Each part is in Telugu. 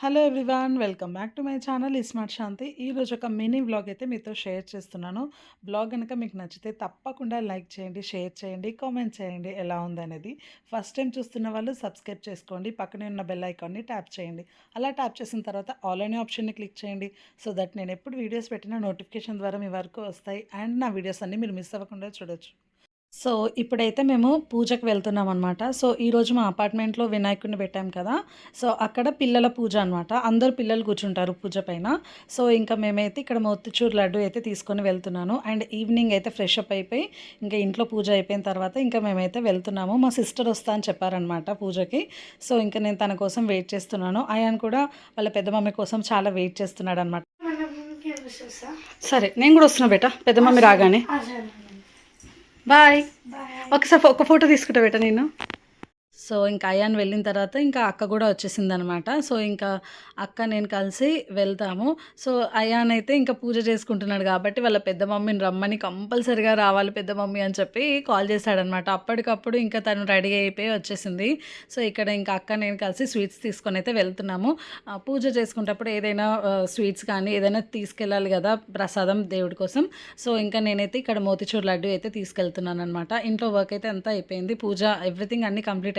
Hello everyone welcome back to my channel smart Shanti. ఈరోజు ఒక మినీ బ్లాగ్ అయితే మీతో షేర్ చేస్తున్నాను. బ్లాగ్ కనుక మీకు నచ్చితే తప్పకుండా లైక్ చేయండి షేర్ చేయండి కామెంట్ చేయండి ఎలా ఉందనేది. ఫస్ట్ టైం చూస్తున్న వాళ్ళు సబ్స్క్రైబ్ చేసుకోండి పక్కనే ఉన్న బెల్ ఐకాన్ని ట్యాప్ చేయండి. అలా ట్యాప్ చేసిన తర్వాత ఆల్ అనే ఆప్షన్ని క్లిక్ చేయండి. సో దట్ నేను ఎప్పుడు వీడియోస్ పెట్టినా నోటిఫికేషన్ ద్వారా మీ వరకు వస్తాయి అండ్ నా వీడియోస్ అన్నీ మీరు మిస్ అవ్వకుండా చూడొచ్చు. సో ఇప్పుడైతే మేము పూజకు వెళ్తున్నాం అనమాట సో ఈరోజు మా అపార్ట్మెంట్లో వినాయకుడిని పెట్టాం కదా. సో అక్కడ పిల్లల పూజ అనమాట అందరు పిల్లలు కూర్చుంటారు పూజ పైన. సో ఇంకా మేమైతే ఇక్కడ మోతిచూర్ లడ్డు అయితే తీసుకొని వెళ్తున్నాను. అండ్ ఈవినింగ్ అయితే ఫ్రెష్ అప్ అయిపోయి ఇంకా ఇంట్లో పూజ అయిపోయిన తర్వాత ఇంకా మేమైతే వెళ్తున్నాము. మా సిస్టర్ వస్తా అని చెప్పారనమాట పూజకి. సో ఇంకా నేను తన కోసం వెయిట్ చేస్తున్నాను. అయాన్ కూడా వాళ్ళ పెద్ద మమ్మీ కోసం చాలా వెయిట్ చేస్తున్నాడు అనమాట సరే నేను కూడా వస్తున్నా బేట. పెద్ద మమ్మీ రాగానే. బాయ్ ఒకసారి ఒక ఫోటో తీసుకుంటా బేట నేను. సో ఇంకా అయాన్ వెళ్ళిన తర్వాత ఇంకా అక్క కూడా వచ్చేసింది అనమాట సో ఇంకా అక్క నేను కలిసి వెళ్తాము. సో అయాన్ అయితే ఇంకా పూజ చేసుకుంటున్నాడు కాబట్టి వాళ్ళ పెద్ద మమ్మీని రమ్మని కంపల్సరిగా రావాలి పెద్ద మమ్మీ అని చెప్పి కాల్ చేశాడనమాట. అప్పటికప్పుడు ఇంకా తను రెడీ అయిపోయి వచ్చేసింది. సో ఇక్కడ ఇంకా అక్క నేను కలిసి స్వీట్స్ తీసుకొని అయితే వెళ్తున్నాము. పూజ చేసుకునేటప్పుడు ఏదైనా స్వీట్స్ కానీ ఏదైనా తీసుకెళ్ళాలి కదా ప్రసాదం దేవుడి కోసం. సో ఇంకా నేనైతే ఇక్కడ మోతిచూర్ లడ్డు అయితే తీసుకెళ్తున్నాను అనమాట ఇంట్లో వర్క్ అయితే అంతా అయిపోయింది. పూజ ఎవ్రీథింగ్ అన్నీ కంప్లీట్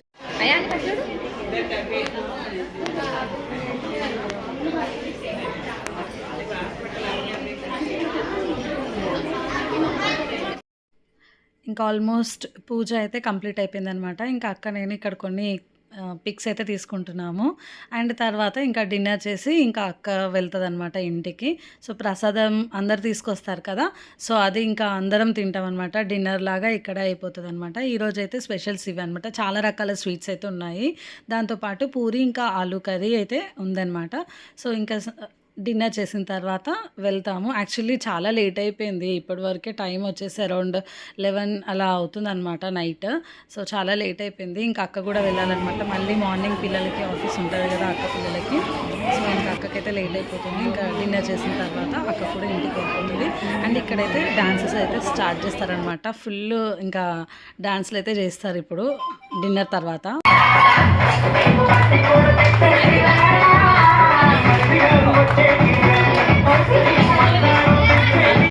ఇంకా ఆల్మోస్ట్ పూజ అయితే కంప్లీట్ అయిపోయిందనమాట ఇంకా అక్క నేను ఇక్కడ కొన్ని పిక్స్ అయితే తీసుకుంటున్నాము. అండ్ తర్వాత ఇంకా డిన్నర్ చేసి ఇంకా అక్క వెళ్తుంది అనమాట ఇంటికి. సో ప్రసాదం అందరు తీసుకొస్తారు కదా. సో అది ఇంకా అందరం తింటాం అనమాట డిన్నర్ లాగా ఇక్కడ అయిపోతుంది అనమాట ఈరోజు అయితే స్పెషల్స్ ఇవి అనమాట చాలా రకాల స్వీట్స్ అయితే ఉన్నాయి. దాంతోపాటు పూరి ఇంకా ఆలూ కర్రీ అయితే ఉందన్నమాట. సో ఇంకా డిన్నర్ చేసిన తర్వాత వెళ్తాము. యాక్చువల్లీ చాలా లేట్ అయిపోయింది. ఇప్పటి వరకే టైం వచ్చేసి అరౌండ్ లెవెన్ అలా అవుతుందన్నమాట నైట్. సో చాలా లేట్ అయిపోయింది. ఇంకా అక్క కూడా వెళ్ళాలన్నమాట. మళ్ళీ మార్నింగ్ పిల్లలకి ఆఫీస్ ఉంటుంది కదా అక్క పిల్లలకి. సో ఇంకా అక్కకైతే లేట్ అయిపోతుంది. ఇంకా డిన్నర్ చేసిన తర్వాత అక్క కూడా ఇంటికి వెళ్తుంది అండ్ ఇక్కడైతే డాన్సెస్ అయితే స్టార్ట్ చేస్తారనమాట ఫుల్ ఇంకా డాన్స్లు అయితే చేస్తారు ఇప్పుడు డిన్నర్ తర్వాత.